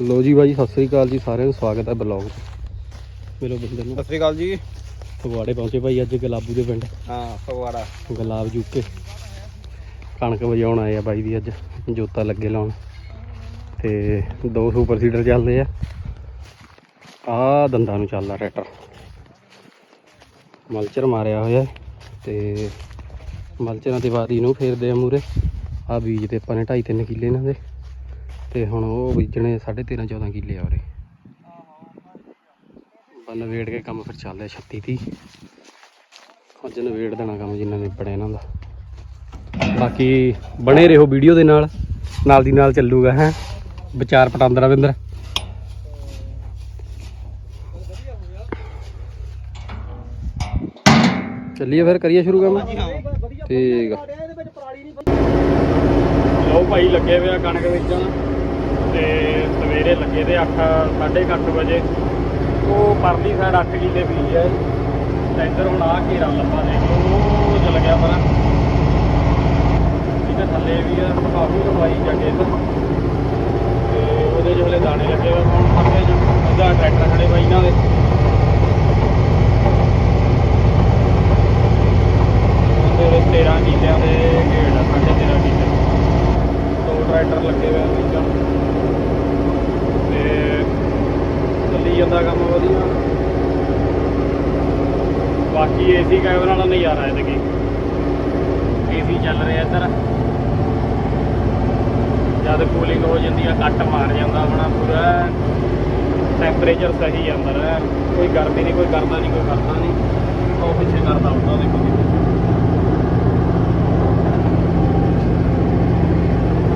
ਲੋ ਜੀ ਬਾਈ ਸਤਿ ਸ੍ਰੀ ਅਕਾਲ ਜੀ ਸਾਰਿਆਂ ਨੂੰ ਸਵਾਗਤ ਹੈ ਬਲੌਗ ਤੇ। ਮਿਲੋ ਬੰਦੇ ਨੂੰ ਸਤਿ ਸ੍ਰੀ ਅਕਾਲ ਜੀ। ਫਗਵਾੜੇ ਪਹੁੰਚੇ ਭਾਈ ਅੱਜ ਗਲਾਬੂ ਦੇ ਪਿੰਡ। ਹਾਂ ਫਗਵਾੜਾ। ਗੁਲਾਬ ਜੂਕੇ। ਕਣਕ ਵਜਾਉਣ ਆਏ ਆ ਬਾਈ ਦੀ ਅੱਜ ਜੋਤਾ ਲੱਗੇ ਲਾਉਣ। ਤੇ ਦੋ ਸੁਪਰ ਸੀਡਰ ਚੱਲਦੇ ਆ। ਆ ਦੰਦਾਂ ਨੂੰ ਚੱਲਦਾ ਟਰੈਕਟਰ। ਮਲਚਰ ਮਾਰਿਆ ਹੋਇਆ ਤੇ ਮਲਚਰਾਂ ਤੇ ਬਾਅਦ ਇਹਨੂੰ ਫੇਰਦੇ ਆ ਮੂਰੇ ਆ ਬੀਜ ਤੇ ਆਪਾਂ ਨੇ 2.5 3 ਕਿੱਲੇ ਇਹਨਾਂ ਦੇ। ਤੇ ਹੁਣ ਉਹ ਬੀਜਣੇ 13.5 14 ਕਿੱਲੇ ਆ ਉਰੇ। ਬੰਨ ਵੇੜ ਕੇ ਕੰਮ ਫਿਰ ਚੱਲ 36 30 ਅੱਜ ਨਵੇੜ ਦੇਣਾ ਕੰਮ ਜਿੰਨਾ ਨਿਬੜਿਆ ਇਹਨਾਂ ਦਾ। ਬਾਕੀ ਬਣੇ ਰਹੋ ਵੀਡੀਓ ਦੇ ਨਾਲ ਨਾਲ ਦੀ ਨਾਲ ਚੱਲੂਗਾ, ਹੈ। ਵਿਚਾਰ ਪਟਾਂਦਰਾ ਵਿੰਦਰ ਚੱਲੀਏ ਫਿਰ, ਕਰੀਏ ਸ਼ੁਰੂ ਕੰਮ? ਠੀਕ ਆ। ਲਓ ਭਾਈ, ਲੱਗੇ ਹੋਏ ਕਣਕ ਵੇਚਣ। ਤੇ ਸਵੇਰੇ ਲੱਗੇ ਤੇ 8 8:30 ਵਜੇ। ਉਹ ਪਰਲੀ ਸਾਈਡ 8 ਕਿੱਲੇ ਬੀਜ ਹੈ ਤੇ ਇੱਧਰ ਹੁਣ ਆ ਘੇਰਾ ਲੰਬਾ ਦੇਖ ਲਓ। ਉਹ ਚੱਲ ਗਿਆ ਪਰ। ਇਹਦੇ ਥੱਲੇ ਵੀ ਆ। ਕਾਫੀ ਲੰਬਾਈ ਜੱਗੇ ਤੇ। ਉਹਦੇ ਜਿਹੜੇ ਦਾਣੇ ਲੱਗੇ ਹੋਏ ਹੁਣ ਸਾਹਮਣੇ ਜੋ ਉਹਦਾ ਟਰੈਕਟਰ ਖੜੇ ਬਾਈ ਇਹਨਾਂ ਦੇ ਉਹਦੇ 13 ਕਿੱਲਿਆਂ ਦੇ ਗੇੜ ਆ, ਸਾਢੇ 13 ਕਿੱਲੇ। ਦੋ ਟਰੈਕਟਰ ਲੱਗੇ ਹੋਏ ਆ ਵਿੱਚ ਤੇ ਚੱਲੀ ਜਾਂਦਾ ਕੰਮ ਵਧੀਆ। ਬਾਕੀ ਏਸੀ ਕੈਮਰਾ ਦਾ ਨਜ਼ਾਰਾ ਹੈ ਤੇ ਏਸੀ ਚੱਲ ਰਿਹਾ ਇੱਧਰ। ਜਦ ਕੂਲਿੰਗ ਹੋ ਜਾਂਦੀ ਆ, ਕੱਟ ਮਾਰ ਜਾਂਦਾ ਆਪਣਾ ਪੂਰਾ। ਟੈਂਪਰੇਚਰ ਸਹੀ ਅੰਦਰ। ਹੈ ਕੋਈ ਗਰਮੀ ਨਹੀਂ, ਕੋਈ ਕਰਦਾ ਨਹੀਂ, ਕੋਈ ਕਰਦਾ ਨਹੀਂ। ਉਹ ਪਿੱਛੇ ਕਰਦਾ ਹੁੰਦਾ ਦੇਖੋ ਜੀ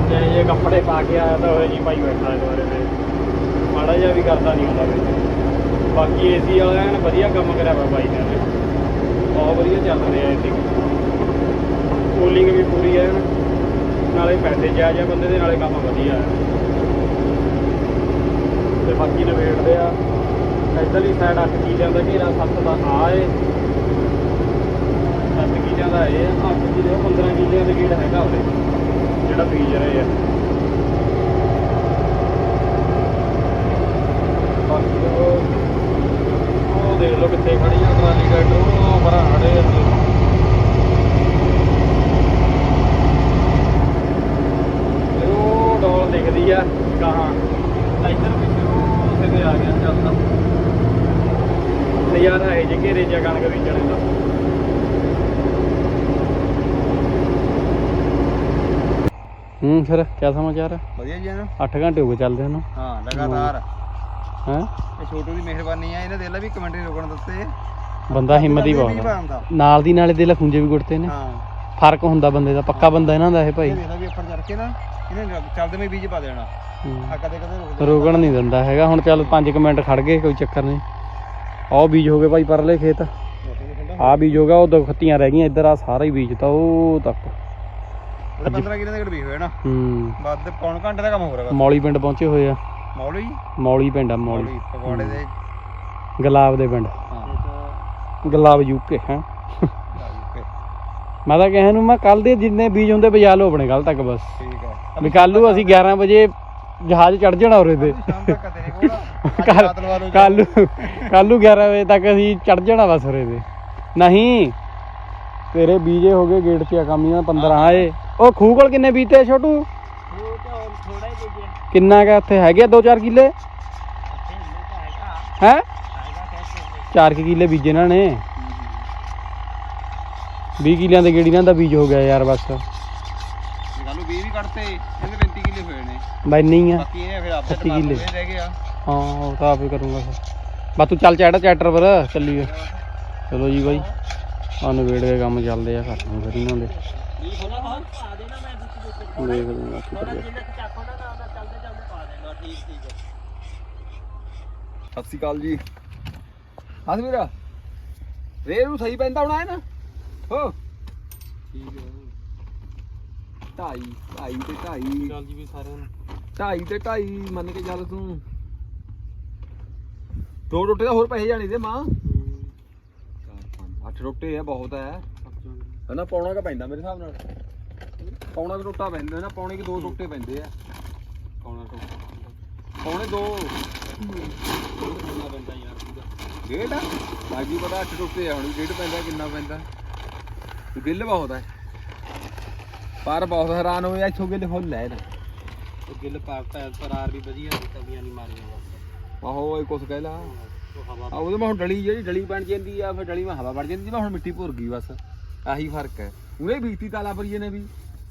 ਜੇ ਇਹ ਕੱਪੜੇ ਪਾ ਕੇ ਆਇਆ ਤਾਂ ਹੋਏ ਜੀ ਭਾਈ ਬੈਠਾ ਇਸ ਬਾਰੇ ਤੇ। ਮਾੜਾ ਜਿਹਾ ਵੀ ਕਰਦਾ ਨਹੀਂ ਹੁੰਦਾ ਵਿੱਚ। ਬਾਕੀ ਏਸੀ ਵਾਲਾ ਐਨ ਵਧੀਆ ਕੰਮ ਕਰਿਆ ਵਾ ਬਾਈ ਨੇ ਬਹੁਤ ਵਧੀਆ ਚੱਲ ਰਿਹਾ ਏਸੀ ਕੂਲਿੰਗ ਵੀ ਪੂਰੀ ਹੈ ਨਾਲੇ ਪੈਸੇ ਜਾਇਜ਼ ਆ ਬੰਦੇ ਦੇ, ਨਾਲੇ ਕੰਮ ਵਧੀਆ ਹੈ ਤੇ ਬਾਕੀ ਨਵੇੜਦੇ ਆ। ਇੱਧਰਲੀ ਸਾਈਡ 8 ਕੀ ਜਾਂਦਾ, ਘੇਰਾ 7 ਦਾ ਆ ਏ। 7 ਕਿਲਿਆਂ ਦਾ ਇਹ 8 ਕਿਲੇ 15 ਕਿਲਿਆਂ ਦੇ ਗੇੜ ਹੈਗਾ ਉਹਦੇ ਜਿਹੜਾ ਬੀਜ ਰਹੇ ਆ ਬਾਕੀ ਉਹ ਉਹ ਦੇਖ ਲਓ ਕਿੱਥੇ ਖੜੀ ਆ ਟਰਾਲੀ ਟਰੈਕਟਰ ਉਹ ਪਰਾਂ ਖੜੇ ਆ ਤੇ ਉਹ ਡੋਲ ਦਿਖਦੀ ਆ ਗਾਹਾਂ ਇੱਧਰ ਪਿੱਛੇ ਉਹ ਉੱਥੇ ਤੇ ਆ ਗਿਆ ਚੱਲਦਾ ਨਜ਼ਾਰਾ ਹੈ ਜੇ ਘੇਰੇ ਚ ਕਣਕ ਬੀਜਣ ਦਾ ਹੂੰ ਫਿਰ ਕੀ ਸਮਾਚਾਰ? ਵਧੀਆ ਜੀ ਨਾ 8 ਘੰਟੇ ਹੋ ਗਏ ਚੱਲਦੇ ਨੂੰ। ਹਾਂ ਲਗਾਤਾਰ। ਹੈ? ਇਹ ਛੋਟੂ ਦੀ ਮਿਹਰਬਾਨੀ ਆ ਇਹਨੇ ਦੇ ਲਾ ਵੀ ਕਮੈਂਟ ਨਹੀਂ ਰੋਕਣ ਦਿੱਤੇ। ਬੰਦਾ ਹਿੰਮਤ ਹੀ ਬਹੁਤ ਨਾਲ ਦੀ ਨਾਲੇ ਦੇ ਲਖੁੰਜੇ ਵੀ ਗੁੱਟਦੇ ਨੇ। ਹਾਂ। ਫ਼ਰਕ ਹੁੰਦਾ ਬੰਦੇ ਦਾ ਪੱਕਾ ਬੰਦਾ ਇਹਨਾਂ ਦਾ ਇਹ ਭਾਈ। ਇਹ ਦੇਖ ਲਾ ਵੀ ਉੱਪਰ ਚੜ ਕੇ ਨਾ ਇਹਨੇ ਚੱਲਦੇ ਮੈਂ ਬੀਜ ਪਾ ਦੇਣਾ। ਹੂੰ। ਆ ਕਦੇ ਕਦੇ ਰੋਕ ਰੋਕਣ ਨਹੀਂ ਦਿੰਦਾ ਹੈਗਾ। ਹੁਣ ਚੱਲ 5 ਮਿੰਟ ਖੜ ਗਏ ਕੋਈ ਚੱਕਰ ਨਹੀਂ। ਆਹ ਬੀਜ ਹੋ ਗਏ ਭਾਈ ਪਰਲੇ ਖੇਤ। ਆਹ ਬੀਜ ਹੋ ਗਿਆ ਉਹ ਦੋ ਖੱਤੀਆਂ ਰਹਿ ਗਈਆਂ ਇੱਧਰ ਆ ਸਾਰਾ ਹੀ ਬੀਜਤਾ ਉਹ ਤੱਕ। 15 ਕਿਲੋ ਦੇ ਘੜ ਵੀ ਹੋਇਆ ਨਾ। ਹੂੰ। ਵੱਧ ਪੌਣ ਘੰਟੇ ਦਾ ਕੰਮ ਹੋ ਰਿਹਾ। ਮੌਲੀ ਪਿੰਡ ਪਹੁੰਚੇ ਹੋਏ ਆ। ਮੌਲੀ? ਮੌਲੀ ਪਿੰਡ ਆ ਮੌਲੀ। ਮੌਲੀ ਪਕੌੜੇ ਦੇ। ਗੁਲਾਬ ਦੇ ਪਿੰਡ। ਗੁਲਾਬ ਯੂਕੇ ਹੈ। ਮੈਂ ਤਾਂ ਕਹਿਣ ਨੂੰ ਮੈਂ ਕੱਲ ਦੇ ਜਿੰਨੇ ਬੀਜ ਹੁੰਦੇ ਬਜਾ ਲਓ ਆਪਣੇ ਕੱਲ ਤੱਕ ਬਸ। ਠੀਕ ਹੈ। ਵੀ ਕੱਲ ਨੂੰ ਅਸੀਂ 11 ਵਜੇ ਜਹਾਜ਼ ਚੜ ਜਾਣਾ ਉਰੇ ਤੇ। ਕੋਲ ਨੂੰ ਕੱਲ ਨੂੰ 11 ਵਜੇ ਤੱਕ ਅਸੀਂ ਚੜ ਜਾਣਾ ਬਸ ਉਰੇ ਤੇ। ਨਹੀਂ। ਤੇਰੇ ਬੀਜੇ ਹੋ ਗਏ ਗੇਟ 'ਚ ਕਾਮੀਆਂ 15 ਆਏ। ਉਹ ਖੂਹ ਕੋਲ ਕਿੰਨੇ ਬੀਤੇ ਛੋਟੂ? ਕਿੰਨਾ ਕਾ ਉੱਥੇ? ਹੈਗੇ 2-4 ਕਿੱਲੇ? ਹੈ? 4 ਕਿੱਲੇ ਬੀਜੇ ਇਹਨਾਂ ਨੇ। 20 ਕਿੱਲਿਆਂ ਦੇ ਗੇੜੀ ਦਾ ਬੀਜ ਹੋ ਗਿਆ ਯਾਰ ਬਸ। ਕੱਲ ਨੂੰ 20 ਵੀ ਕੱਢਤੇ ਇਹਦੇ 35 ਕਿੱਲੇ ਹੋਏ ਨੇ ਬੈਨੀ ਆ। ਬਾਕੀ ਇਹ ਫਿਰ ਆਪਦੇ ਪੱਚੀ ਟਮਾਟਰ ਕਿੱਲੇ। ਦੇ ਰਹਿ ਗਏ ਆ। ਹਾਂ ਉਹ ਤਾਂ ਆਪੇ ਕਰੂੰਗਾ ਫਿਰ। ਬਸ ਤੂੰ ਚੱਲ ਚੜਾ ਚੈਟਰ ਪਰ ਚੱਲੀਏ। ਚਲੋ ਜੀ ਬਾਈ। ਆ ਨਵੇੜ ਕੇ ਕੰਮ ਚੱਲਦੇ ਆ ਘਰ ਨੂੰ ਫਿਰ ਇਹਨਾਂ ਦੇ ਦੇਖ ਲੂੰਗਾ ਕੀ ਕਰੀਏ ਸਤਿ ਸ਼੍ਰੀ ਅਕਾਲ ਜੀ। ਹਾਂ ਵੀਰਾ। ਰੇ ਨੂੰ ਸਹੀ ਪੈਂਦਾ ਹੋਣਾ ਹੈ ਨਾ? ਹੋ। ਠੀਕ ਹੈ ਢਾਈ ਢਾਈ ਤੇ ਢਾਈ। ਚੱਲ ਜੀ ਵੀ ਸਾਰਿਆਂ ਨੂੰ ਢਾਈ ਤੇ ਢਾਈ ਮੰਨ ਕੇ ਚੱਲ ਤੂੰ। ਦੋ ਰੋਟੇ ਦਾ ਹੋਰ ਪੈਸੇ ਜਾਣੇ ਦੇ ਮਾਂ। ਚਾਰ, ਪੰਜ। ਅੱਠ ਰੋਟੇ ਆ, ਬਹੁਤ ਹੈ ਹਨਾ ਪੌਣਾ ਕਾ ਪੈਂਦਾ ਮੇਰੇ ਹਿਸਾਬ ਨਾਲ। ਪੌਣਾ ਕੁ ਟੋਟਾ ਪੈਂਦਾ ਨਾ ਪੌਣੇ ਕਿ ਦੋ ਟੋਟੇ ਪੈਂਦੇ ਆ। ਪੌਣਾ ਟੋਟਾ ਪੌਣੇ ਦੋ ਕਿੰਨਾ ਪੈਂਦਾ। ਯਾਰ ਪੂਰਾ ਡੇਢ ਬਾਜੀ ਪਤਾ ਅੱਠ ਟੁੱਟੇ ਆ ਹੁਣ ਡੇਢ ਪੈਂਦਾ ਕਿੰਨਾ ਪੈਂਦਾ? ਤੇ ਬਿੱਲ ਬਹੁਤ ਹੈ ਪਰ ਬਹੁਤ ਹੈਰਾਨ ਹੋਇਆ ਇੱਥੋਂ ਗਿੱਲ ਫੁੱਲ ਹੈ ਨਾ ਗਿੱਲ ਪਰ ਆਰ ਵੀ ਵਧੀਆ ਤਵੀਆਂ ਨਹੀਂ ਮਾਰੀਆਂ ਬਸ। ਆਹੋ ਇਹ ਕੁਛ ਕਹਿ ਲਾ। ਆ ਉਹਦੇ ਮੈਂ ਹੁਣ ਡਲੀ ਜਿਹੜੀ ਡਲੀ ਬਣ ਜਾਂਦੀ ਆ ਫਿਰ ਡਲੀ ਮੈਂ ਹਵਾ ਵੜ ਜਾਂਦੀ ਮੈਂ ਹੁਣ ਮਿੱਟੀ ਭੁਰ ਗਈ ਬਸ। ਆਹੀ ਫ਼ਰਕ ਹੈ। ਉਹਨੇ ਬੀਤੀ ਤਾਲਾ ਪਰੀਏ ਨੇ ਵੀ।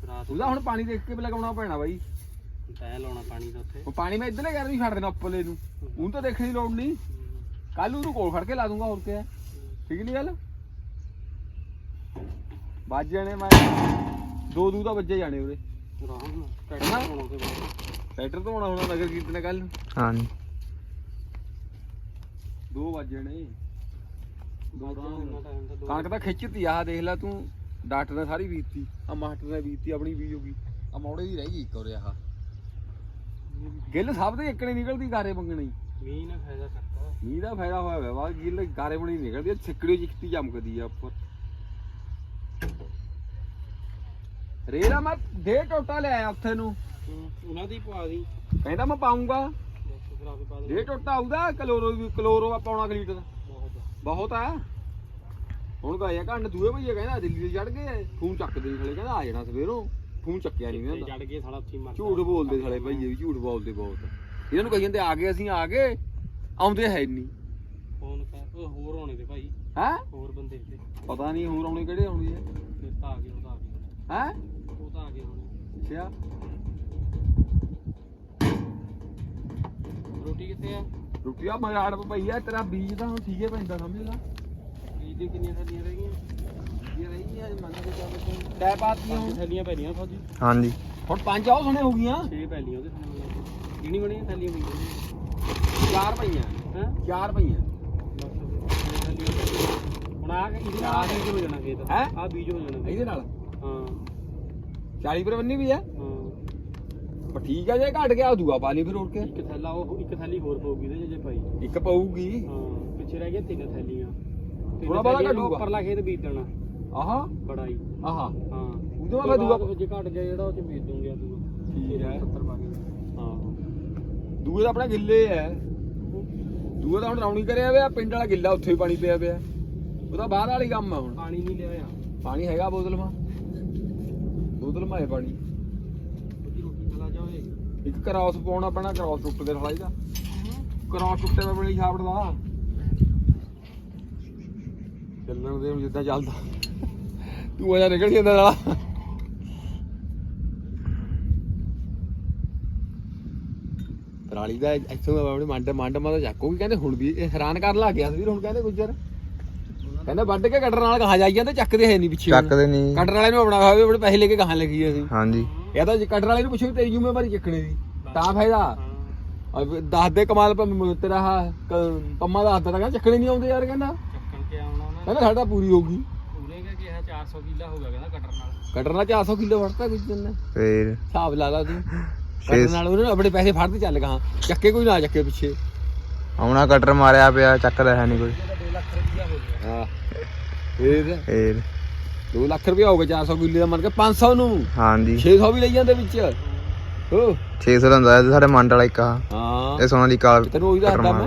ਰਾਤ ਉਹਦਾ ਹੁਣ ਪਾਣੀ ਦੇਖ ਕੇ ਲਗਾਉਣਾ ਪੈਣਾ ਬਾਈ। ਤੈ ਲਾਉਣਾ ਪਾਣੀ ਦਾ ਉੱਥੇ। ਉਹ ਪਾਣੀ ਮੈਂ ਇੱਧਰਲੇ ਕਰ ਨਹੀਂ ਛੱਡ ਦੇਣਾ ਉੱਪਰਲੇ ਨੂੰ। ਉਹਨੂੰ ਤਾਂ ਦੇਖਣ ਦੀ ਲੋੜ ਨਹੀਂ। ਕੱਲ ਉਹਨੂੰ ਕੋਲ ਖੜ ਕੇ ਲਾ ਦੂੰਗਾ ਹੋਰ ਕਿਆ। ਠੀਕ ਨਹੀਂ ਗੱਲ? ਵੱਜ ਜਾਣੇ ਮੈਂ। ਦੋ ਦੂ ਤਾਂ ਵੱਜੇ ਜਾਣੇ ਉਰੇ। ਰਾਮ ਨਾਲ ਟੈਟਾ ਹੋਣਾ ਤੇ ਬਾਅਦ ਟਰੈਕਟਰ ਤੋਂ ਆਉਣਾ ਹੋਣਾ ਨਗਰ ਕੀਰਤਨ ਕੱਲ ਨੂੰ। ਹਾਂਜੀ। ਦੋ ਵੱਜ ਜਾਣੇ ਦੋ ਬਾਅਦ ਇੰਨਾ ਟਾਈਮ ਤਾਂ ਦੋ ਕਣਕ ਤਾਂ ਖਿੱਚਤੀ ਆਹ ਦੇਖ ਲੈ ਤੂੰ ਡਾਕਟਰ ਨੇ ਸਾਰੀ ਬੀਤਤੀ ਆ ਮਾਸਟਰ ਨੇ ਬੀਤਤੀ ਆਪਣੀ ਬੀਜ ਹੋ ਗਈ। ਆ ਮੌੜੇ ਦੀ ਰਹਿ ਗਈ ਇੱਕ ਉਰੇ ਆਹ। ਗਿੱਲ ਸਭ ਦੇ ਇੱਕਣੇ ਨਿਕਲਦੀ ਗਾਰੇ ਮੰਗਣੀ। ਮੀਂਹ ਨਾ ਫਾਇਦਾ ਕਰਤਾ। ਮੀਂਹ ਦਾ ਫਾਇਦਾ ਹੋਇਆ ਵਾ ਵਾ ਗਿੱਲ ਗਾਰੇ ਬਣੀ ਨਿਕਲਦੀ ਆ ਛਿੱਕੜੀ ਜਿੱਕਤੀ ਚਮਕਦੀ ਆ ਉੱਪਰ। ਰੇਲਾ ਮੈਂ ਦੇ ਟੋਟਾ ਲਿਆਇਆ ਉੱਥੇ ਨੂੰ। ਉਹਨਾਂ ਦੀ ਪਾ ਦੀ। ਕਹਿੰਦਾ ਮੈਂ ਪਾਉਂਗਾ। ਦੇ ਟੋਟਾ ਆਉਦਾ ਕਲੋਰੋ ਕਲੋਰੋ ਆ ਪਾਉਣਾ ਕੁ ਲੀਟਰ। ਬਹੁਤ ਆ। ਆ ਹੁਣ ਗਏ ਆ ਘੰਡ ਦੂਏ ਭਈਏ ਕਹਿੰਦਾ ਦਿੱਲੀ ਤੇ ਚੜ ਗਏ ਫੋਨ ਚੱਕਦੇ ਥਲੇ ਕਹਿੰਦਾ ਆ ਜਾਣਾ ਸਵੇਰੋਂ। ਫੋਨ ਚੱਕਿਆ ਨਹੀਂ ਤੇ। ਸਾਲਾ ਉੱਥੇ ਮਰ ਝੂਠ ਬੋਲਦੇ ਥਲੇ ਭਈਏ ਵੀ ਝੂਠ ਬੋਲਦੇ ਬਹੁਤ। ਇਹਨਾਂ ਨੂੰ ਕਹੀ ਜਾਂਦੇ ਆ ਗਏ ਅਸੀਂ ਆ ਗਏ। ਆਉਂਦੇ ਹੈ ਨਹੀਂ ਫੋਨ ਕਰ ਉਹ ਹੋਰ ਹੋਣੇ ਤੇ ਭਾਈ। ਹੈ? ਹੋਰ ਬੰਦੇ ਤੇ। ਪਤਾ ਨਹੀਂ ਹੋਰ ਆਉਣੇ ਕਿਹੜੇ ਆਉਣੇ ਫਿਰ ਤਾਂ ਆ ਗਏ ਉਹ ਤਾਂ ਆ ਗਏ। ਹੈ? ਉਹ ਤਾਂ ਆ ਗਏ ਹੋਣੇ। ਅੱਛਾ। ਰੋਟੀ ਕਿੱਥੇ ਆ? ਰੁਪਿਆ ਮਰਾੜ ਪਈਆ ਤੇਰਾ ਬੀਜ ਤਾਂ ਹੁਣ ਠੀਕੇ ਪੈਂਦਾ ਸਮਝ ਲਾ। ਬੀਜ ਦੀ ਕਿੰਨੀਆਂ ਥੈਲੀਆਂ ਰਹਿ ਗਈਆਂ? ਇਹ ਰਹੀ ਹੈ ਮੰਨ ਕੇ ਚੱਲ ਤੈ ਪਾਤੀਆਂ ਥੈਲੀਆਂ ਪੈ ਰਹੀਆਂ ਫੌਜੀ। ਹਾਂਜੀ। ਹੁਣ ਪੰਜ ਆਉ ਸੁਣੇ ਹੋ ਗਈਆਂ। ਛੇ ਪੈ ਲਈਆਂ ਉਹਦੇ ਕਿਹਨੀ ਬਣੀਆਂ ਥੈਲੀਆਂ ਪਈਆਂ ਚਾਰ ਪਈਆਂ। ਹੈ? ਚਾਰ ਪਈਆਂ। ਹੁਣ ਆ ਇਹਦੇ ਨਾਲ ਆ ਬੀਜ ਹੋ ਜਾਣਾ ਖੇਤ। ਹੈਂ? ਆ ਬੀਜ ਹੋ ਜਾਣਾ ਇਹਦੇ ਨਾਲ? ਹਾਂ। 40 ਪਰ ਬੰਨੀ ਵੀ ਆ ਹਾਂ। ਪਰ ਠੀਕ ਆ ਜੇ ਘਟ ਗਿਆ ਦੂਆ ਪਾ ਲਈ ਫਿਰ ਉੜ ਕੇ। ਇੱਕ ਥੈਲਾ ਉਹ ਇੱਕ ਥੈਲੀ ਹੋਰ ਪਊਗੀ ਇਹਦੇ 'ਚ ਜੇ ਭਾਈ। ਇੱਕ ਪਊਗੀ। ਹਾਂ ਪਿੱਛੇ ਰਹਿ ਗਈਆਂ ਤਿੰਨ ਥੈਲੀਆਂ। ਤਿੰਨ ਥੋੜ੍ਹਾ ਬਹੁਤਾ ਥੈਲੀਆਂ ਨੂੰ ਘਟੂਗਾ। ਉੱਪਰਲਾ ਖੇਤ ਬੀਜ ਦੇਣਾ। ਆਹਾ। ਬੜਾਈ। ਆਹਾ। ਹਾਂ। ਉਹਦੇ ਬਾਅਦ ਦੂਆ ਜੇ ਘਟ ਗਿਆ ਜਿਹੜਾ ਉਹ ਚ ਬੀਜ ਦੂੰਗਾ ਤੂੰ ਠੀਕ ਹੈ। 70 ਪਾ ਕੇ। ਹਾਂ। ਦੂਏ ਦਾ ਆਪਣਾ ਗਿੱਲੇ ਐ ਦੂਏ ਦਾ ਹੁਣ ਰੌਣੀ ਕਰਿਆ ਹੋਇਆ ਪਿੰਡ ਵਾਲਾ ਗਿੱਲਾ ਉੱਥੇ ਹੀ ਪਾਣੀ ਪਿਆ ਪਿਆ। ਉਹਦਾ ਬਾਹਰ ਵਾਲੀ ਕੰਮ ਆ ਹੁਣ। ਪਾਣੀ ਨਹੀਂ ਲਿਆਇਆ ਪਾਣੀ ਹੈਗਾ ਬੋਤਲ ਮਾ ਬੋਤਲ ਮਾ ਹੈ ਪਾਣੀ ਉਹਦੀ ਰੋਟੀ ਖਲਾ ਜਾਓਏ ਇੱਕ ਕਰਾਸ ਪਾਉਣਾ ਪੈਣਾ ਕਰਾਸ ਟੁੱਟ ਕੇ ਥੋੜਾ ਜਿਹਾ ਕਰਾਸ ਟੁੱਟੇ ਵੇ ਬਣੀ ਛਾਪੜ ਦਾ ਚੱਲਣ ਦੇ ਜਿੱਦਾਂ ਚੱਲਦਾ। ਤੂੰ ਆ ਨਿਕਲ ਜਾਂਦਾ ਨਾਲ ਪਰਾਲੀ ਦਾ ਇੱਥੋਂ ਆਪਣੇ ਮੰਡ ਮੰਡ ਮਾ ਤਾਂ ਚੱਕੋਗੀ ਕਹਿੰਦੇ ਹੁਣ ਵੀ ਇਹ ਹੈਰਾਨ ਕਰਨ ਲੱਗ ਗਿਆ ਸੀ ਹੁਣ ਕਹਿੰਦੇ ਗੁੱਜਰ। ਕਹਿੰਦਾ ਵੱਢ ਕੇ ਕਟਰ ਨਾਲ ਕਹਾ ਜਾਈ ਜਾਂਦੇ ਚੱਕਦੇ ਹੈ ਨਹੀਂ ਪਿੱਛੇ। ਚੱਕਦੇ ਨਹੀਂ। ਕਟਰ ਵਾਲੇ ਨੂੰ ਆਪਣਾ ਹੋਵੇ ਬੜੇ ਪੈਸੇ ਲੈ ਕੇ ਕਹਾਂ ਲੱਗੀ ਅਸੀਂ। ਹਾਂਜੀ। ਇਹ ਤਾਂ ਜੇ ਕਟਰ ਵਾਲੇ ਨੂੰ ਪੁੱਛੋ ਵੀ ਤੇਰੀ ਜ਼ਿੰਮੇਵਾਰੀ ਚੱਕਣੇ ਦੀ ਤਾਂ ਫਾਇਦਾ। ਅਬ ਦੱਸ ਦੇ ਕਮਾਲ ਪ- ਤੇਰਾ ਆਹ ਕ- ਪੰਮਾ ਦਾ ਹੱਥ ਕਹਿੰਦਾ ਚੱਕਣੇ ਨਹੀਂ ਆਉਂਦੇ ਯਾਰ ਕਹਿੰਦਾ। ਚੱਕਣ ਕੇ ਆਉਣਾ ਉਹਨਾਂ ਕਹਿੰਦਾ ਸਾਡਾ ਪੂਰੀ ਹੋਊਗੀ। ਪੂਰੇ ਕਾ ਕਿਹਾ 400 ਕਿੱਲਾ ਹੋ ਗਿਆ ਕਹਿੰਦਾ ਕਟਰ ਨਾਲ। ਕਟਰ ਨਾਲ 400 ਕਿਲੋ ਵੜਤਾ ਗੁੱਜਰ ਨੇ ਫੇਰ? ਹਿਸਾਬ ਲਾ ਲਾ ਤੂੰ। ਕਟਰ ਨਾਲ ਉਹਨੇ ਆਪਣੇ ਪੈਸੇ ਫੜਦੇ ਚੱਲ ਗਾਂ। ਚੱਕੇ ਕੋਈ ਨਾ ਚੱਕੇ ਪਿੱਛੇ। ਆਉਣਾ ਕਟਰ ਮਾਰਿਆ ਪਿਆ ਚੱਕਦਾ ਹੈ ਨਹੀਂ ਕੋਈ। ਇਹਦਾ 2 ਲੱਖ ਰੁਪਇਆ ਹੋ ਗਿਆ। ਹਾਂ। ਇਹ ਫੇਰ? 2 ਲੱਖ ਰੁਪਏ ਹੋ ਗਿਆ 400 ਕਿੱਲੇ ਦਾ ਮੰਨ ਕੇ 500 ਨੂੰ। ਹਾਂਜੀ। 600 ਵੀ ਲਈ ਜਾਂਦੇ ਵਿੱਚ। ਹੋ 600 ਲੰਦਾ ਤੇ ਸਾਡੇ ਮੰਡ ਵਾਲਾ ਇੱਕ ਆ। ਹਾਂ। ਇਹ ਸੋਨਾ ਦੀ ਕਾਲ ਤੈਨੂੰ ਉਹੀ ਦੱਸਦਾ ਮੈਂ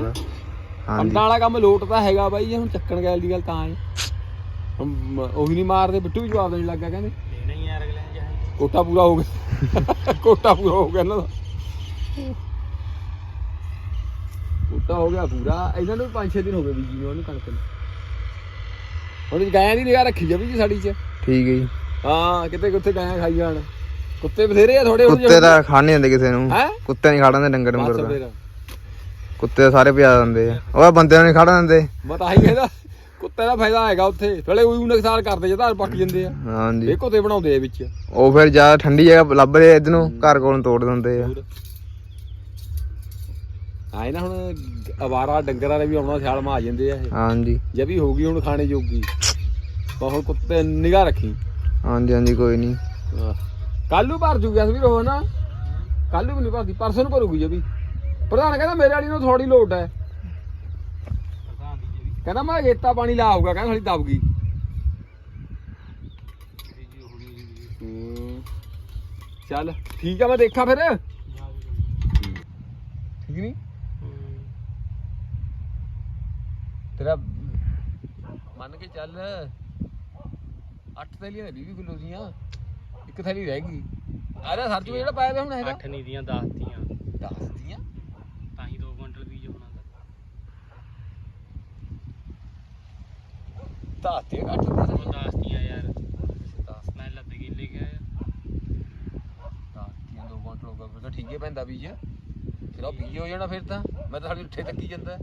ਹਾਂਜੀ। ਅੰਡਾ ਵਾਲਾ ਕੰਮ ਲੋਟ ਤਾਂ ਹੈਗਾ ਬਾਈ ਜੇ ਹੁਣ ਚੱਕਣ ਗੈਲ ਦੀ ਗੱਲ ਤਾਂ ਹੈ। ਉਹੀ ਨਹੀਂ ਮਾਰਦੇ ਬਿੱਟੂ ਵੀ ਜਵਾਬ ਦੇਣ ਲੱਗਾ ਕਹਿੰਦੇ। ਦੇਣਾ ਹੀ ਯਾਰ ਅਗਲੇ ਨੇ ਕੋਟਾ ਪੂਰਾ ਹੋ ਗਿਆ। ਕੋਟਾ ਪੂਰਾ ਹੋ ਗਿਆ ਇਹਨਾਂ ਦਾ। ਕੋਟਾ ਹੋ ਗਿਆ ਪੂਰਾ। ਇਹਨਾਂ ਨੂੰ 5-6 ਦਿਨ ਹੋ ਗਏ ਬੀਜੀ ਨੂੰ ਉਹਨੂੰ ਕਣਕ ਨੂੰ। ਹੁਣ ਗਾਇਆਂ ਦੀ ਨਿਗਾਹ ਰੱਖੀ ਜਾਵੇ ਜੀ ਸਾਡੀ ਚ। ਠੀਕ ਹੈ ਜੀ। ਹਾਂ ਕਿਤੇ ਕਿੱਥੇ ਗਾਇਆਂ ਖਾਈ ਜਾਣ। ਕੁੱਤੇ ਬਥੇਰੇ ਆ ਥੋੜੇ ਕੁੱਤੇ ਤਾਂ ਖਾ ਨਹੀਂ ਦਿੰਦੇ ਕਿਸੇ ਨੂੰ। ਹੈ? ਕੁੱਤੇ ਨਹੀਂ ਖੜਨ ਦਿੰਦੇ ਡੰਗਰ ਡੰਗਰ ਦਾ ਕੁੱਤੇ ਤਾਂ ਸਾਰੇ ਪਿਆ ਦਿੰਦੇ ਆ। ਉਹ ਬੰਦਿਆਂ ਨੂੰ ਨਹੀਂ ਦਿੰਦੇ। ਮੈਂ ਤਾਂ ਆਹੀ ਕਹਿੰਦਾ ਕੁੱਤੇ ਦਾ ਫਾਇਦਾ ਹੈਗਾ ਉੱਥੇ। ਥੋੜੇ ਉਹੀ ਨੁਕਸਾਨ ਕਰਦੇ ਜੇ ਧਾਰ ਪੱਕ ਜਾਂਦੇ ਆ। ਹਾਂਜੀ। ਇਹ ਕੁੱਤੇ ਬਣਾਉਂਦੇ ਆ ਵਿੱਚ। ਉਹ ਫਿਰ ਜ਼ਿਆਦਾ ਠੰਡੀ ਜਗ੍ਹਾ ਲੱਭਦੇ ਆ ਇੱਧਰ ਨੂੰ ਘਰ ਕੋਲੋਂ ਤੋੜ ਦਿੰਦੇ ਆ। ਆਏ ਨਾ ਹੁਣ ਅਵਾਰਾ ਡੰਗਰ ਵਾਲੇ ਵੀ ਆਉਣਾ ਸਿਆਲ ਮਾ ਆ ਜਾਂਦੇ ਆ ਇਹ। ਹਾਂਜੀ। ਜੇ ਵੀ ਹੋਊਗੀ ਹੁਣ ਖਾਣੇ ਜੋਗੀ। ਪਰ ਹੁਣ ਕੁੱਤੇ ਨਿਗਾਹ ਰੱਖੀ। ਹਾਂਜੀ ਹਾਂਜੀ ਕੋਈ ਨਹੀਂ। ਕੱਲ ਨੂੰ ਭਰ ਜੂਗੀ ਅਸਵੀਰ ਉਹ ਨਾ। ਕੱਲ ਨੂੰ ਵੀ ਨਹੀਂ ਭਰਦੀ ਪਰਸੋਂ ਨੂੰ ਭਰੂਗੀ ਜੇ ਵੀ। ਪ੍ਰਧਾਨ ਕਹਿੰਦਾ ਮੇਰੇ ਵਾਲੀ ਨੂੰ ਥੋੜੀ ਲੋਟ ਹੈ। ਜੀ ਕਹਿੰਦਾ ਮੈਂ ਰੇਤਾ ਪਾਣੀ ਲਾ ਆਊਗਾ ਕਹਿੰਦਾ ਥੋੜੀ ਦਬ ਗਈ ਜੀ ਹੋ। ਗਈ ਚੱਲ ਠੀਕ ਆ ਮੈਂ ਦੇਖਾਂ ਫਿਰ। ਜਾ ਠੀਕ ਨਹੀਂ ਤੇਰਾ ਮੰਨ ਕੇ ਚੱਲ 8 ਥੈਲੀਆਂ ਨੇ 20 ਕਿਲੋ ਦੀਆਂ ਇੱਕ ਥੈਲੀ ਰਹਿ ਗਈ। ਆ ਰਿਹਾ ਸਰਚ ਵਿੱਚ ਜਿਹੜਾ ਪਾਇਆ ਵਾ ਹੁਣ ਹੈਗਾ। ਅੱਠ ਨਹੀਂ ਦੀਆਂ 10 ਦੀਆਂ। 10 ਦੀਆਂ? ਤਾਂ ਹੀ 2 ਕੁਇੰਟਲ ਬੀਜ ਹੋਣਾ ਦਾ ਤਾਂ ਤੇ ਘੱਟ ਦੇ ਉਹ 10 ਦੀਆਂ ਯਾਰ। 10 ਮੈਂ ਲੱਦ ਕੇ ਲੈ ਕੇ ਆਇਆ। ਦੀਆਂ ਦੋ ਕੁਆਂਟਲ ਹੋਗਾ ਫਿਰ ਤਾਂ ਠੀਕ ਹੀ ਪੈਂਦਾ ਬੀਜ। ਫਿਰ ਉਹ ਬੀਜ ਹੋ ਜਾਣਾ ਫਿਰ ਤਾਂ। ਮੈਂ ਤਾਂ ਸਾਡੀ ਉੱਠੇ ਤੱਕੀ ਜਾਂਦਾ।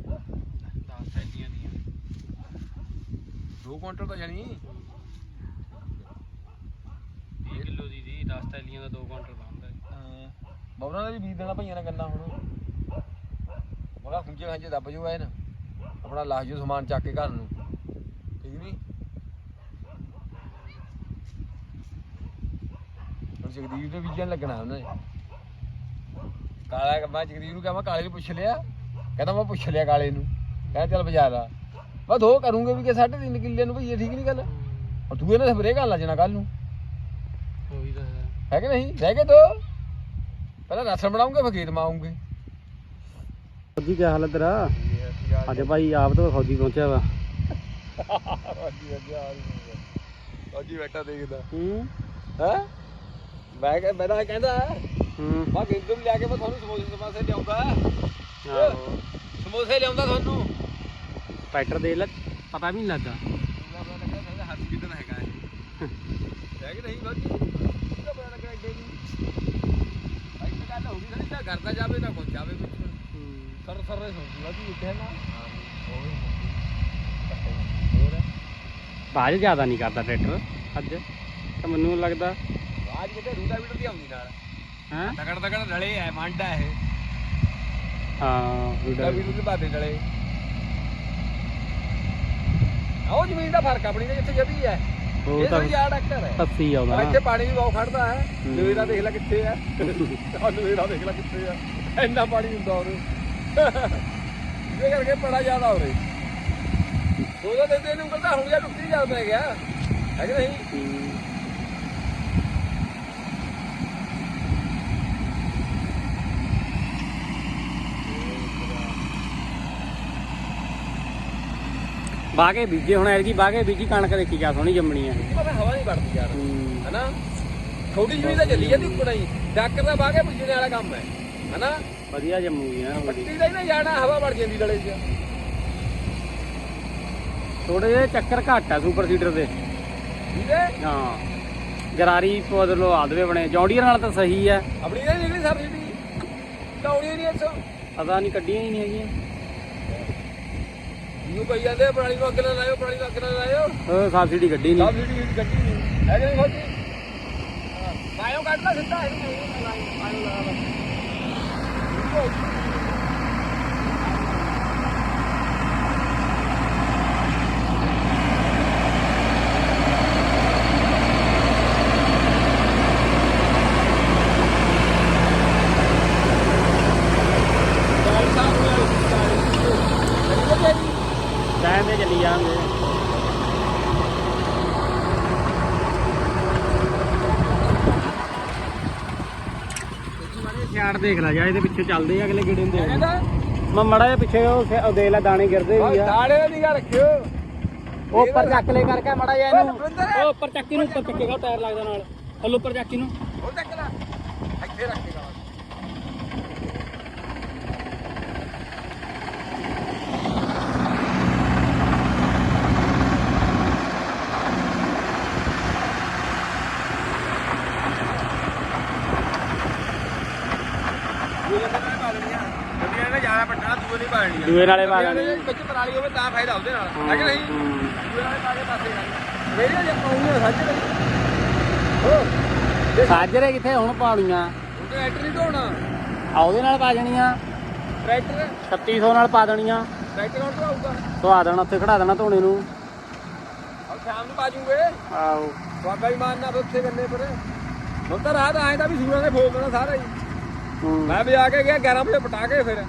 ਦੋ ਕੁਇੰਟਲ ਤਾਂ ਜਾਣੀ। ਕਿਲੋ ਦੀ ਦੀ 10 ਟੈਲੀਆਂ ਦਾ 2 ਕੁਇੰਟਲ ਬਣਦਾ ਹਾਂ ਬੌਰਾਂ ਦਾ ਵੀ ਬੀਜ ਦੇਣਾ ਭਈਆਂ ਨੇ ਕੰਨਾ ਹੁਣ। ਬੜਾ ਹੁੰਜੇ ਹਾਂਜੇ ਦੱਬ ਜੂ ਐਨ ਆਪਣਾ ਲਾਹ ਸਮਾਨ ਚੱਕ ਕੇ ਘਰ ਨੂੰ। ਠੀਕ ਨਹੀਂ ਹੁਣ ਜਗਦੀਪ ਦੇ ਬੀਜਾਂ ਲੱਗਣਾ ਉਹਨੇ। ਕਾਲਾ ਮੈਂ ਜਗਦੀਪ ਨੂੰ ਕਹਾਂ ਕਾਲੇ ਨੂੰ ਪੁੱਛ ਲਿਆ। ਕਹਿੰਦਾ ਮੈਂ ਪੁੱਛ ਲਿਆ ਕਾਲੇ ਨੂੰ। ਕਹਿੰਦਾ ਚੱਲ ਬਾਜ਼ਾਰ ਆ। ਮੈਂ ਦੋ ਕਰੂੰਗੇ ਵੀ ਕਿ 3.5 ਕਿੱਲੇ ਨੂੰ ਭਈਏ ਠੀਕ ਨਹੀਂ ਗੱਲ? ਔਰ ਤੂੰ ਇਹਨਾਂ ਸਪਰੇਅ ਕਰਨ ਲੱਗ ਜਾਣਾ ਕੱਲ ਨੂੰ। ਉਹੀ ਤਾਂ ਹੈ। ਹੈ ਕਿ ਨਹੀਂ? ਰਹਿ ਗਏ ਦੋ। ਪਹਿਲਾਂ ਰਸਮ ਬਣਾਉਂਗੇ ਫਿਰ ਖੇਤ ਮਾਉਂਗੇ। ਫੌਜੀ ਕੀ ਹਾਲ ਹੈ ਤੇਰਾ? ਅੱਜ ਭਾਈ ਆਪ ਤੋਂ ਫੌਜੀ ਪਹੁੰਚਿਆ ਵਾ। ਆ ਵਾਜੀ ਬੈਠਾ ਦੇਖਦਾ। ਹੂੰ। ਹੈ? ਮੈਂ ਕਿਹਾ ਮੈਂ ਤਾਂ ਕਹਿੰਦਾ ਹੂੰ। ਮੈਂ ਕਿੰਦੂ ਲਿਆ ਕੇ ਮੈਂ ਤੁਹਾਨੂੰ ਸਮੋਸੇ ਸਮਾਸੇ ਲਿਆਉਂਦਾ। ਆਹੋ। ਸਮੋਸੇ ਲਿਆਉਂਦਾ ਤੁਹਾਨੂੰ। ਟਰੈਕਟਰ ਦੇ ਲੈ ਪਤਾ ਵੀ ਨਹੀਂ ਲੱਗਾ ਕਰਦਾ ਜਾਵੇ ਨਾ ਕੁਝ ਜਾਵੇ ਵਿੱਚ ਸਰ ਸਰ ਸੋਚੂਗਾ ਕਿ ਇੱਥੇ ਨਾ। ਹੋਰ ਬਾਜ ਜ਼ਿਆਦਾ ਨਹੀਂ ਕਰਦਾ ਟਰੈਕਟਰ ਅੱਜ। ਤਾਂ ਮੈਨੂੰ ਲੱਗਦਾ। ਆਜ ਕਿਤੇ ਰੂਟਾ ਵੀਟਰ ਦੀ ਆਉਂਦੀ ਨਾਲ। ਹੈ? ਤਕੜ ਤਕੜ ਡਲੇ ਐ ਮੰਡਾ ਇਹ। ਹਾਂ ਰੂਟਾ ਵੀਟਰ ਦੇ ਬਾਦੇ ਡਲੇ ਆਓ ਜ਼ਮੀਨ ਦਾ ਫ਼ਰਕ ਆਪਣੀ ਤੇ ਜਿੱਥੇ ਜਦੀ ਹੈ ਉਹ ਇਹ ਤਾਂ ਤਾਂ ਯਾਰ ਡਾਕਟਰ ਹੈ 80 ਆਉਂਦਾ ਪਰ ਇੱਥੇ ਪਾਣੀ ਵੀ ਬਹੁਤ ਖੜਦਾ ਹੈ। ਹੂੰ। ਦੇਖ ਲੈ ਕਿੱਥੇ ਆ। ਆਹ ਨਵੇਰਾ ਦੇਖ ਲੈ ਕਿੱਥੇ ਆ। ਇੰਨਾ ਪਾਣੀ ਹੁੰਦਾ ਉਰੇ। ਇਹ ਕਰਕੇ ਬੜਾ ਜ਼ਿਆਦਾ ਉਰੇ। ਉਹਦਾ ਦਿਨ ਦੇ ਨੂੰ ਕਹਿੰਦਾ ਹੁਣ ਜਾਂ ਟੁੱਟੀ ਜਾ ਪੈ ਗਿਆ। ਹੈ ਕਿ ਨਹੀਂ? ਹੂੰ। ਬਾਗੇ ਬੀਜੇ ਹੁਣ ਐਰਗੀ ਬਾਗੇ ਬੀਜੀ ਕਣਕ ਦੇਖੀ ਕਿਆ ਸੋਹਣੀ ਜੰਮਣੀ ਆ। ਇਹ ਪਤਾ ਹਵਾ ਨਹੀਂ ਵੜਦੀ ਯਾਰ ਹੂੰ। ਹੈਨਾ? ਛੋਟੀ ਜਿਹੀ ਤਾਂ ਚੱਲੀ ਜਾਂਦੀ ਉੱਪਰ ਹੀ ਡਾਕਟਰ ਦਾ ਬਾਗੇ ਪੁੱਜਣੇ ਵਾਲਾ ਕੰਮ ਹੈ ਹੈਨਾ? ਵਧੀਆ ਜੰਮੂਗੀ ਨਾ ਪੱਟੀ ਦਾ ਹੀ ਨਾ ਜਾਣਾ ਹਵਾ ਵੜ ਜਾਂਦੀ ਡਲੇ 'ਚ। ਥੋੜੇ ਜਿਹੇ ਚੱਕਰ ਘੱਟ ਆ ਸੁਪਰ ਸੀਡਰ ਦੇ। ਠੀਕ ਹੈ? ਹਾਂ। ਗਰਾਰੀ ਬਦਲੋ ਆਦਵੇ ਬਣੇ ਜੌਂਡੀਅਰ ਨਾਲ ਤਾਂ ਸਹੀ ਆ ਆਪਣੀ ਤਾਂ ਨਿਕਲੀ ਸਬਸਿਡੀ। ਲਾਉਣੀ ਨਹੀਂ ਇੱਥੋਂ। ਪਤਾ ਨਹੀਂ ਕੱਢੀਆਂ ਹੀ ਨਹੀਂ ਹੈਗੀਆਂ। ਨੂੰ ਪਈ ਜਾਂਦੇ ਆ, ਪਰਾਲੀ ਨੂੰ ਅੱਗ ਨਾ ਲਾਇਓ ਪਰਾਲੀ ਨੂੰ ਅੱਗ ਨਾ ਲਾਇਓ। ਉਹ ਸਬਸਿਡੀ ਕੱਢੀ ਨਹੀਂ। ਸਬਸਿਡੀ ਵਿੱਚ ਕੱਢੀ ਨਹੀਂ। ਹੈ ਕਿ ਨਹੀਂ ਖੋਜੀ ਪਾਇਓ ਕੱਢਦਾ ਸਿੱਧਾ। ਇਹਨੂੰ ਪਾਇਓ ਲਾ ਲਾ ਟਾਈਮ ਤੇ ਚੱਲੀ ਜਾਣਗੇ ਸਿਆੜ ਦੇਖ ਲੈ ਜਾ ਇਹਦੇ ਪਿੱਛੇ ਚੱਲਦੇ ਆ ਅਗਲੇ ਗੇੜੇ ਹੁੰਦੇ ਕਹਿੰਦਾ ਮੈਂ ਮੜਾ ਜਿਹਾ ਪਿੱਛੇ ਉਹ ਦੇਖ ਲੈ ਦਾਣੇ ਗਿਰਦੇ ਵੀ ਆ। ਦਾੜੇ ਦੀ ਗੱਲ ਰੱਖਿਓ। ਉਹ ਉੱਪਰ ਚੱਕ ਲੈ ਕਰਕੇ ਮੜਾ ਜਿਹਾ ਇਹਨੂੰ। ਉਹ ਉੱਪਰ ਚੱਕੀ ਨੂੰ ਉੱਪਰ ਚੱਕੇਗਾ ਟਾਇਰ ਲੱਗਦਾ ਨਾਲ। ਹਲ ਉੱਪਰ ਚੱਕੀ ਨੂੰ ਉਹ ਚੱਕ ਲੈ। ਇੱਥੇ ਰੱਖੇਗਾ ਜ਼ਿਆਦਾ ਪੱਟਣਾ ਦੂਏ ਨਹੀਂ ਪਾਣੀ ਦੂਏ ਨਾਲੇ ਪਾ ਲੈਣੇ ਵਿੱਚ ਪਰਾਲੀ ਹੋਵੇ ਤਾਂ ਫਾਇਦਾ ਉਹਦੇ ਨਾਲ ਹੈ ਕਿ ਨਹੀਂ? ਦੂਏ ਨਾਲੇ ਪਾ ਕੇ ਪਾਸੇ ਮੇਰੇ ਜੇ ਪਾਉਂਗੇ ਸਾਜਰੇ ਹੋ ਸਾਜਰੇ ਕਿੱਥੇ ਹੁਣ ਪਾਲੀਆਂ ਟਰੈਕਟਰ ਨਹੀਂ ਢੋਣਾ ਆ ਉਹਦੇ ਨਾਲ ਪਾ ਜਣੀਆਂ। ਟਰੈਕਟਰ 3600 ਨਾਲ ਪਾ ਦੇਣੀਆਂ। ਟਰੈਕਟਰ ਕੌਣ ਢੋਊਗਾ ਧਵਾ ਦੇਣਾ ਉੱਥੇ ਖੜਾ ਦੇਣਾ ਧੋਣੇ ਨੂੰ। ਸ਼ਾਮ ਨੂੰ ਪਾਜੂਗੇ ਆਓ ਬਾਬਾ ਹੀ ਮਾਰਨਾ ਉੱਥੇ ਗੰਨੇ ਪਰ ਹੁਣ ਤਾਂ ਰਾਤ ਆਏ ਤਾਂ ਵੀ ਸੂਰਾਂ ਨੇ ਫੋਕ ਦੇਣਾ ਸਾਰਾ ਹੀ। ਮੈਂ ਵੀ ਆ ਕੇ ਗਿਆ 11 ਵਜੇ ਪਟਾ ਕੇ ਫਿਰ।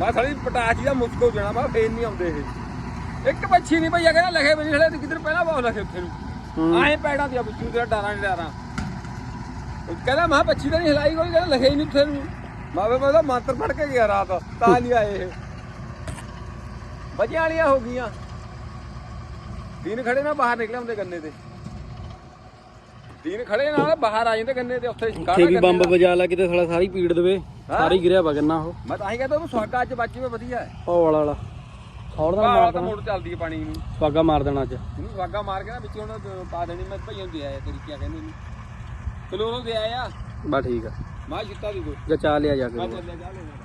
ਮੈਂ ਸਾਲੀ ਪਟਾਚੀ ਦਾ ਮੁਸਕ ਜਾਣਾ ਮੈਂ ਫੇਰ ਨਹੀਂ ਆਉਂਦੇ ਇਹ। ਇੱਕ ਪੱਛੀ ਨਹੀਂ ਭਈਆ ਕਹਿੰਦਾ ਲਖੇ ਬਣੀ ਹਲੇ ਕਿੱਧਰ ਪਹਿਲਾਂ ਬਹੁਤ ਲਖੇ ਉੱਥੇ ਨੂੰ। ਆਏ ਪੈੜਾਂ ਦੀਆਂ ਬੁੱਚੂ ਤੇਰਾ ਡਾਰਾਂ ਨਹੀਂ ਡਾਰਾਂ ਕਹਿੰਦਾ ਮੈਂ ਪੱਛੀ ਤਾਂ ਨਹੀਂ ਹਿਲਾਈ ਕੋਈ ਕਹਿੰਦਾ ਲਖੇ ਹੀ ਨਹੀਂ ਉੱਥੇ ਨੂੰ। ਮਾਵੇ ਮੈਂ ਉਹਦਾ ਮੰਤਰ ਪੜ ਕੇ ਗਿਆ ਰਾਤ ਤਾਂ ਨਹੀਂ ਆਏ ਇਹ। ਵਜੇ ਵਾਲੀਆਂ ਹੋ ਗਈਆਂ। ਦਿਨ ਖੜੇ ਨਾ ਬਾਹਰ ਨਿਕਲੇ ਹੁੰਦੇ ਗੰਨੇ ਤੇ। ਦਿਨ ਖੜੇ ਨਾਲ ਬਾਹਰ ਆ ਜਾਂਦੇ ਗੰਨੇ ਤੇ ਉੱਥੇ ਬੰਬ ਵਜਾ ਲਾ ਕਿਤੇ ਸਾਲਾ ਸਾਰੀ ਪੀੜ ਦੇਵੇ। ਸਾਰੀ ਗਿਰਿਆ ਵਾ ਗੰਨਾ ਉਹ। ਮੈਂ ਤਾਂ ਹੀ ਕਹਿੰਦਾ ਉਹਨੂੰ ਸਵਾਗਾ ਅੱਜ ਬੱਚੀ ਵੇ ਵਧੀਆ ਹੈ। ਉਹ ਵਾਲਾ ਵਾਲਾ। ਸੌੜ ਦਾ ਮਾਰ ਤਾਂ ਮੋੜ ਚੱਲਦੀ ਹੈ ਪਾਣੀ ਨੂੰ। ਸਵਾਗਾ ਮਾਰ ਦੇਣਾ ਅੱਜ। ਇਹਨੂੰ ਸਵਾਗਾ ਮਾਰ ਕੇ ਨਾ ਵਿੱਚ ਹੁਣ ਪਾ ਦੇਣੀ ਮੈਂ ਭਈਆਂ ਦੇ ਆਇਆ ਤੇਰੀ ਕੀ ਕਹਿੰਦੇ ਨੇ। ਚਲੋ ਉਹਨੂੰ ਦੇ ਆਇਆ। ਬਾ ਠੀਕ ਆ। ਮਾਂ ਜਿੱਤਾ ਦੀ ਦੋ। ਜਾਂ ਚਾ ਲਿਆ ਜਾ ਮੈਂ ਕੇ ਚੱਲਿਆ ਜਾ ਲੈਣਾ।